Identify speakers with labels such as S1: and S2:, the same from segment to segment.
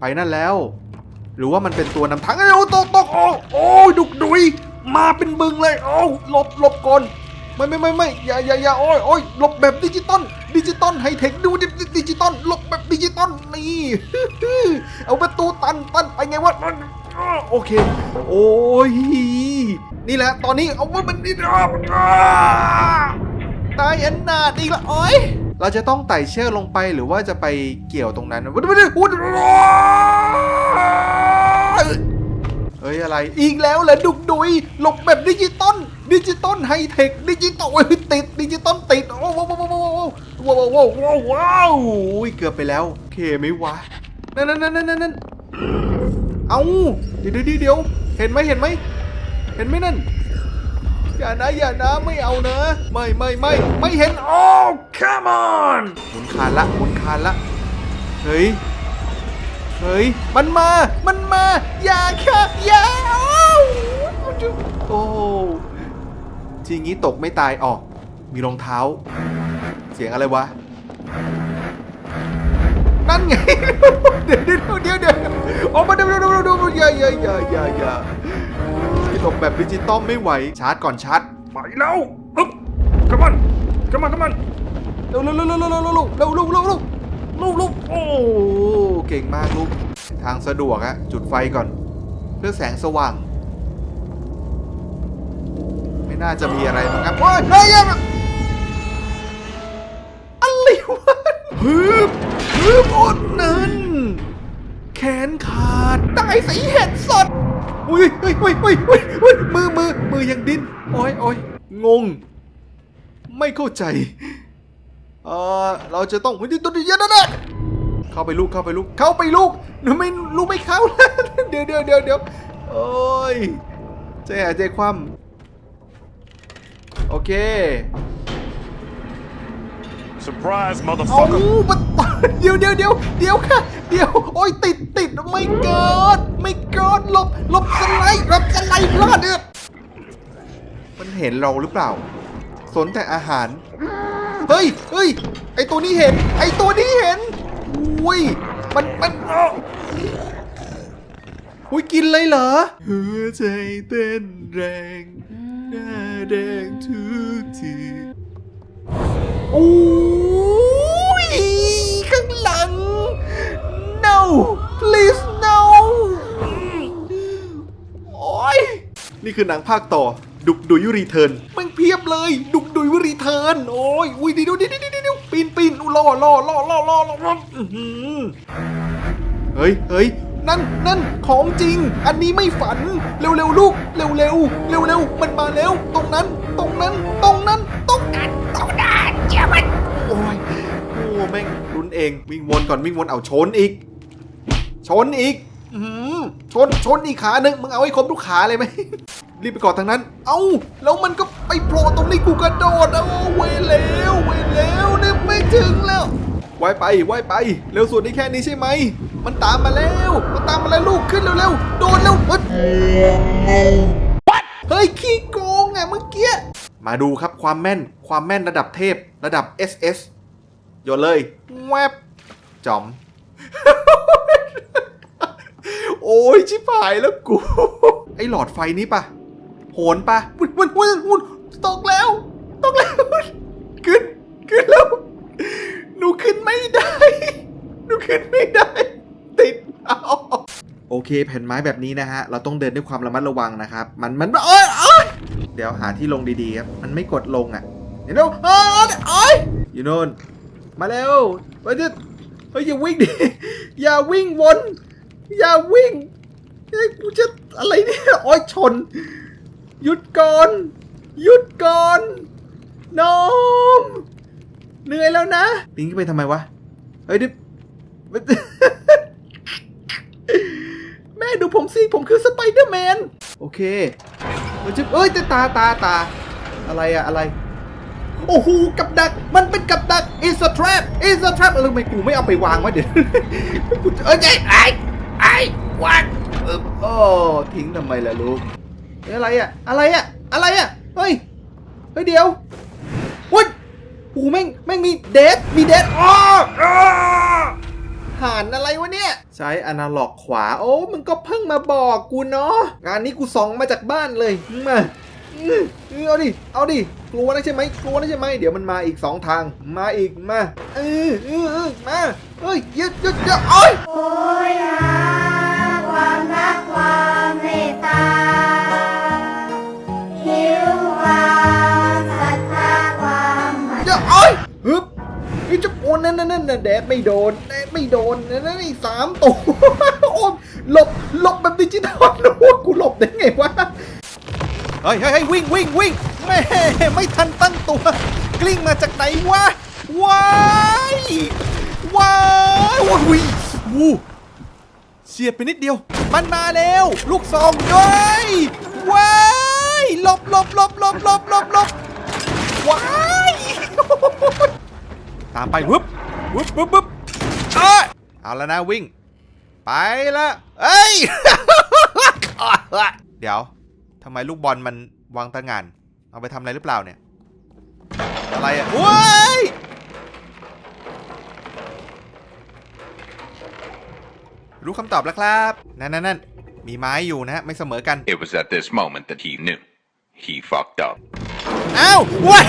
S1: ไปนั่นแล้ว หรือว่ามันเป็นตัวนำทางเอ้ยตกตกโอ้โอ้ยดุกดุยมาเป็นบึงเลยโอ้หลบหลบก่อนไม่ไม่ไม่ไม่อย่าอย่าอย่าโอ้ยโอ้ยหลบแบบดิจิตอลดิจิตอลไฮเทคดูดิดิจิตอลหลบแบบดิจิตอลนี่เอาประตูตันตันไปไงวะโอเค โอ้ยนี่แหละตอนนี้เอาว่ามันนี่ตายอันนาดอีกละโอ้ย เราจะต้องไต่เชือกลงไปหรือว่าจะไปเกี่ยวตรงนั้นไม่ได้ไม่ได้อุ๊ยเฮ้ยอะไร อีกแล้วเหรอดุกดุยหลบแบบดิจิตอลดิจิตอลไฮเทคดิจิตอลติดดิจิตอลติด โอ้ว้าวว้าวว้าวว้าวว้าวว้าวว้าวอุ้ยเกือบไปแล้วโอเคไหมวะนั่นนั่นนั่นนั่นนั่นเอาเดี๋ยวเดี๋ยวเดี๋ยวเห็นไหมเห็นไหมเห็นไหมนั่น อย่านะอย่านะไม่เอานะ ไม่ไม่ไม่ไม่เห็นโอ้ come on หมุนคานละหมุนคานละเฮ้ยเฮ้ยมันมามันมาอย่าค่ะอย่าโอ้โอ้ทีงี้ตกไม่ตายออกมีรองเท้า เสียงอะไรวะ นั่นไง เดี๋ยวเดี๋ยวเดี๋ยวเดี๋ยวออกมาเดี๋ยวเดี๋ยวเดี๋ยวเดี๋ยวอย่าอย่าอย่าอย่า บแบบดิจิตอลไม่ไหว ชาร์จก่อนชาร์จ
S2: ไปแล้วอึ๊บ come on come on come on
S1: เร็วเร็วเร็วเร็วเร็วเร็วเร็วเร็วเร็วเร็วเร็วเร็วลูกลูกโอ้เก่งมากลูก ทางสะดวกอะจุดไฟก่อน เพื่อแสงสว่าง ไม่น่าจะมีอะไรมั้งครับโอ้ยเฮ้ยอะไรวะฮึบฮึบอดนั้นแขนขาดตายสีเห็ดสด อุ้ยเฮ้ยเฮ้ยเฮ้ยเฮ้ยมือมือมือยังดิ้นโอ้ยโอ้ยงง ไม่เข้าใจเออเราจะต้องวิ่งตัวเดียวนะนะเข้าไปลูกเข้าไปลูกเข้าไปลูกหนูไม่ลูกไม่เข้าเดี๋ยวเดี๋ยวเดี๋ยวเดี๋ยวโอ้ยใจหายใจคว่ำโอเค
S2: surprise
S1: เอา
S2: motherfucker
S1: ปะเดี๋ยวเดี๋ยวเดี๋ยวเดี๋ยวค่ะ เดี๋ยว โอ้ยติดติดไม่เกิด ไม่เกิดหลบหลบสไลด์หลบสไลด์พลาดเนี่ยมันเห็นเราหรือเปล่า สนแต่อาหาร เฮ้ยเฮ้ยไอตัวนี้เห็น ไอตัวนี้เห็นอุ้ย มันมันอ้าวอุ้ยกินเลยเหรอ หัวใจเต้นแรง หน้าแดงทุกที โอ้ยข้างหลัง no please no โอ้ยนี่คือหนังภาคต่อ ดุกดุยรีเทิร์นมันเพียบเลย ดุกดุยรีเทิร์นโอ้ยอุ้ยเดิวเดิวเดิวเดิวเดิวปีนปีนอู้ล่อล่อล่อล่อล่อล่ออื้อหือเฮ้ยเฮ้ยนั่นนั่นของจริง อันนี้ไม่ฝัน เร็วเร็วลูก เร็วเร็วเร็วเร็วมันมาแล้ว ตรงนั้น ตรงนั้น ตรงนั้น ม่งลุ้นเองวิ่งวนก่อนวิ่งวนเอาชนอีก ชนอีกอื้อหือชนชนอีกขาหนึ่งมึงเอาให้ครบทุกขาเลยไหมรีบไปกอดทางนั้น เอ้า แล้วมันก็ไปโผล่ตรงนี้กูกระโดดเอาเวยแล้วเวยแล้วเนี่ยไม่ถึงแล้วว่ายไปว่ายไป เร็วสุดได้แค่นี้ใช่ไหม มันตามมาแล้ว มันตามมาแล้วลูกขึ้นเร็วๆ โดนเร็วเฮ้ยเฮ้ย ขี้โกงไงเมื่อกี้ มาดูครับความแม่น ความแม่นระดับเทพ ระดับ SS โยนเลยแวบจอม โอ้ยชิบหายแล้วกู ไอหลอดไฟนี้ปะโหนปะวุ่นวุ่นวุ่นวุ่นตกแล้ว ตกแล้ว ขึ้น ขึ้นแล้ว หนูขึ้นไม่ได้ หนูขึ้นไม่ได้ ติดเอาโอเค แผ่นไม้แบบนี้นะฮะ เราต้องเดินด้วยความระมัดระวังนะครับ มัน มันเอ้ยเอ้ยเดี๋ยวหาที่ลงดีๆครับ มันไม่กดลงอะ เดี๋ยวเอ้ยเอ้ยอยู่โน่น มาเร็วไปจะเฮ้ยอย่าวิ่งดิอย่าวิ่งวน อย่าวิ่งเฮ้ยกูจะอะไรเนี่ยโอ้ยชน หยุดก่อน หยุดก่อนน้องเหนื่อยแล้วนะปีนขึ้นไปทำไมวะ เฮ้ยดิแม่ดูผมสิ ผมคือสไปเดอร์แมน โอเคมันจะเอ้ยแต่ตาตาตา อะไรอะอะไร โอ้โหกับดัก มันเป็นกับดัก is a trap is a trap เออทำไมกูไม่เอาไปวางวะเดี๋ยวกูเอ้ยไอ้ไอ้ไอ้วางเออโอ้ทิ้งทำไมล่ะลูกอะไรอะอะไรอะอะไรอะเฮ้ย เฮ้ยเดี๋ยววุ้ยโอ้โหแม่งแม่งมีเดทมีเดทอ้ออ้อผ่านอะไรวะเนี่ย ใช้อนาล็อกขวา โอ้มึงก็เพิ่งมาบอกกูเนาะงานนี้กูส่องมาจากบ้านเลยมา เอาดิ เอาดิ กลัวนะใช่ไหมกลัวนะใช่ไหม เดี๋ยวมันมาอีกสองทาง มาอีก มาเออเออเออมาเฮ้ยหยึดหยึดหยึดโอ้ย
S3: โอยหาความรักความเมตตาหิวความศรัทธาความหมั่น
S1: เดี๋ยวโอ้ยฮึบนี่จะโอนนั่นนั่นนั่นแดดไม่โดนแดดไม่โดนนั่นนั่สามตัวโอ้มหลบหลบแบบดิจิตอลนะว่ากูหลบได้ไงวะ เฮ้ยเฮ้ยวิ่งวิ่งวิ่งแม่ไม่ทันตั้งตัว กลิ้งมาจากไหนวะว้ายว้ายว้ายวิวูเฉียดไปนิดเดียว มันมาแล้ว ลูกซองด้วยว้ายหลบหลบหลบหลบหลบหลบหลบว้ายตามไปวึบวึบวึบวึบเอ้ยเอาแล้วนะวิ่ง ไปละเอ้ยเดี๋ยว ทำไมลูกบอลมันวางตะงาน เอาไปทำอะไรหรือเปล่าเนี่ย อะไรอะโว้ยรู้คำตอบแล้วครับ นั่นนั่นนั่นมีไม้อยู่นะฮะ ไม่เสมอกัน
S4: It was at this moment that he knew. He fucked up.
S1: อ้าวว้า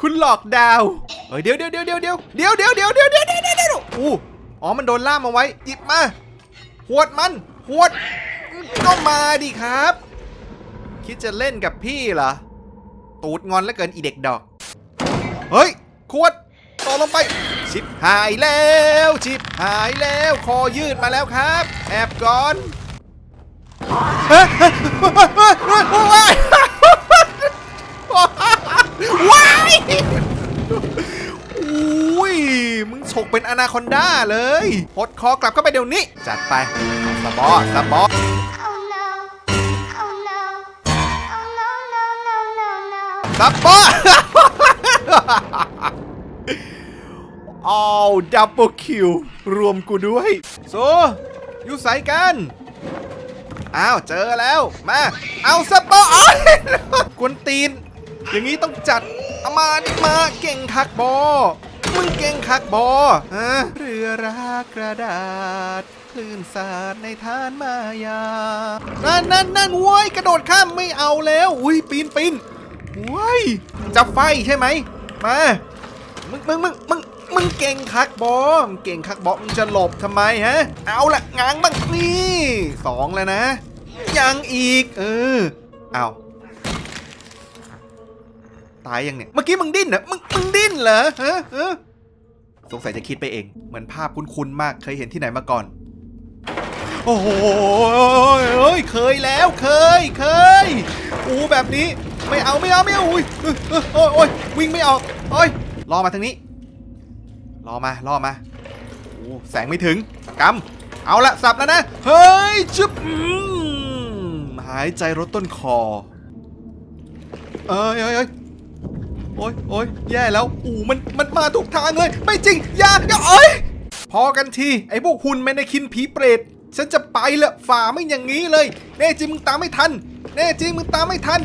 S1: คุณหลอกดาวเฮ้ยเดี๋ยวเดี๋ยวเดี๋ยวเดี๋ยวเดี๋ยวเดี๋ยวเดี๋ยวเดี๋ยวเดี๋ยวเดี๋ยวเดี๋ยวเดี๋ยวเดี๋ยวอู้อ๋อ มันโดนล่ามเอาไว้ หยิบมา หวดมันห วดก็มาดิครับ คิดจะเล่นกับพี่เหรอ ตูดงอนแล้วเกินอีเด็กดอก เฮ้ยขวดต่อลงไป ชิบหายแล้ว ชิบหายแล้ว คอยืดมาแล้วครับ แอบก่อนว้ายว้ายอุ้ย มึงฉกเป็นอนาคอนด้าเลยหดคอกลับเข้าไปเดี๋ยวนี้ จัดไป สบอสบอ
S3: Oh no Oh no Oh no no no no no
S1: สบออ้าวดับเบิลคิวรวมกูด้วยโซอยู่ใส่กัน อ้าว เจอแล้ว มา เอาสปอร์อ้ยกวนตีน อย่างนี้ต้องจัดเอามาดิมาเก่งคักบอ มึงเก่งคักบอฮะเรือรักกระดาษ คลื่นสาดในทานมายา นั่นนั่นนั่นเว้ยกระโดดข้ามไม่เอาแล้ว อุ้ยปีนปีนเว้ยจะไฟใช่ไหม มา มึงมึงมึงมึงมึงเก่งคักบอมเก่งคักบอมึงจะหลบทำไมฮะ เอาละง้างบ้างนี่สองแล้วนะ ยังอีก เออ เอาตายยังเนี่ย เมื่อกี้มึงดิ้นเหรอ มึงมึงดิ้นเหรอฮะสงสัยจะคิดไปเอง เหมือนภาพคุ้นๆมาก เคยเห็นที่ไหนมาก่อน โอ้โหเอ้ยเคยแล้วเคยเคยอูแบบนี้ไม่เอาไม่เอาไม่เอาอุ้ยเออเออโอ้ยโอ้ยวิ่งไม่ออกโอ้ยรอมาทางนี้รอมารอมาโอ้แสงไม่ถึงกำเอาละสับแล้วนะเฮ้ยจุ๊บหายใจรถต้นคอเอ้ยเอ้ยเอ้ยโอ้ยโอ้ยแย่แล้วอูมันมันมาถูกทางเลย ไม่จริงอย่าอย่าเอ้ยพอกันที ไอ้พวกหุ่นแมนในคินผีเปรต ฉันจะไปละฝ่าไม่อย่างนี้เลย แน่จริงมึงตามไม่ทัน แน่จริงมึงตามไม่ทัน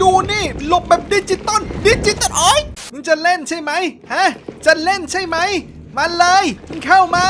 S1: ดูนี่หลบแบบดิจิตอลดิจิตอลโอ้ยมึงจะเล่นใช่ไหมฮะ จะเล่นใช่ไหมมาเลยมึงเข้ามา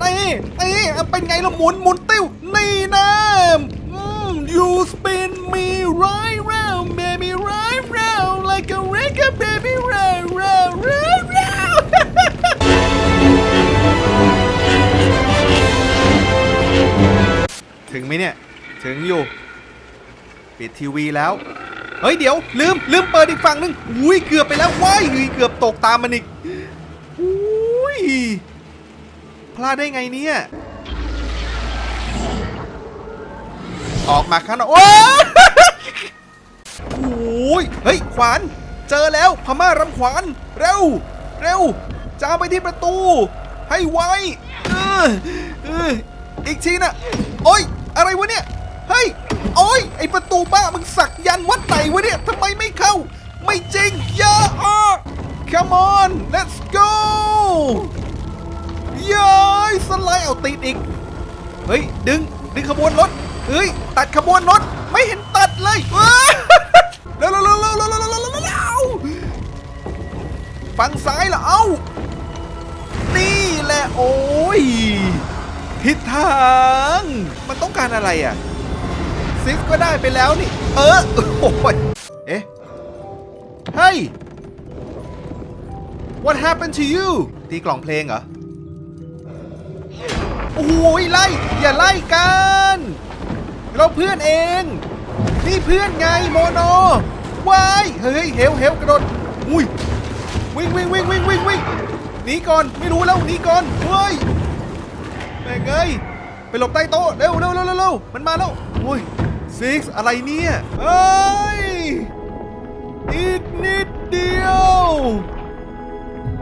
S1: นี่นี่เอาเป็นไงละหมุนหมุนติ้วนี่นะอืม you spin me right round baby right round like a record baby round round round มเนี่ย ถึงอยู่ ปิดทีวีแล้ว เฮ้ยเดี๋ยว ลืมลืมเปิดอีกฝั่งนึงอุ้ยเกือบไปแล้วว้ายเกือบตกตามมันอีกอุ้ยพลาดได้ไงเนี่ยออกมาข้างนอกโอ้ยโอ้ยเฮ้ย ขวาน เจอแล้ว พม่ารำขวาน เร็ว เร็วจะเอาไปที่ประตู ให้ไวเออเอออีกทีนะ โอ้ย อะไรวะเนี่ย เฮ้ย โอ้ย ไอประตูบ้ามึงสักยันวัดไหนวะเนี่ยทำไมไม่เข้า ไม่จริงอย่าอะ come on let's go ย้อยสไลด์เอาติดอีก เฮ้ย ดึง ดึงขบวนรถ เฮ้ย ตัดขบวนรถ ไม่เห็นตัดเลยเล้วเล้วเล้วเล้วเล้วเล้วฝั่งซ้ายเหรอเอ้า นี่แหละโอ้ย ผิดทาง มันต้องการอะไรอะซิกก็ได้ไปแล้วนี่ เออโอ้ยเอ๊ะเฮ้ย What happened to you ตีกล่องเพลงเหรอ โอ้โหไล่ อย่าไล่กัน เราเพื่อนเอง นี่เพื่อนไงโมโนวายเฮ้ยเฮลเฮลกระโดดอุ้ยวิ่งวิ่งวิ่งวิ่งวิ่งวิ่งหนีก่อน ไม่รู้แล้วหนีก่อนเฮ้ย แม่งเอ้ยไปหลบใต้โต๊ะเร็วเร็วเร็วเร็วเร็วมันมาแล้วโอ้ยซิกอะไรเนี่ยเอ้ยอีกนิดเดียว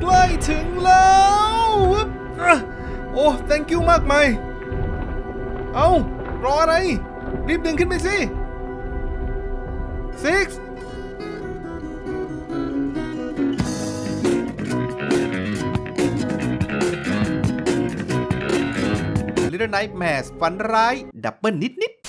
S1: ใกล้ถึงแล้ววบโอ้ thank you มากมายเอารออะไร รีบดึงขึ้นไปสิ six Little Nightmares ฝันร้าย ดับเบิลนิดนิดๆ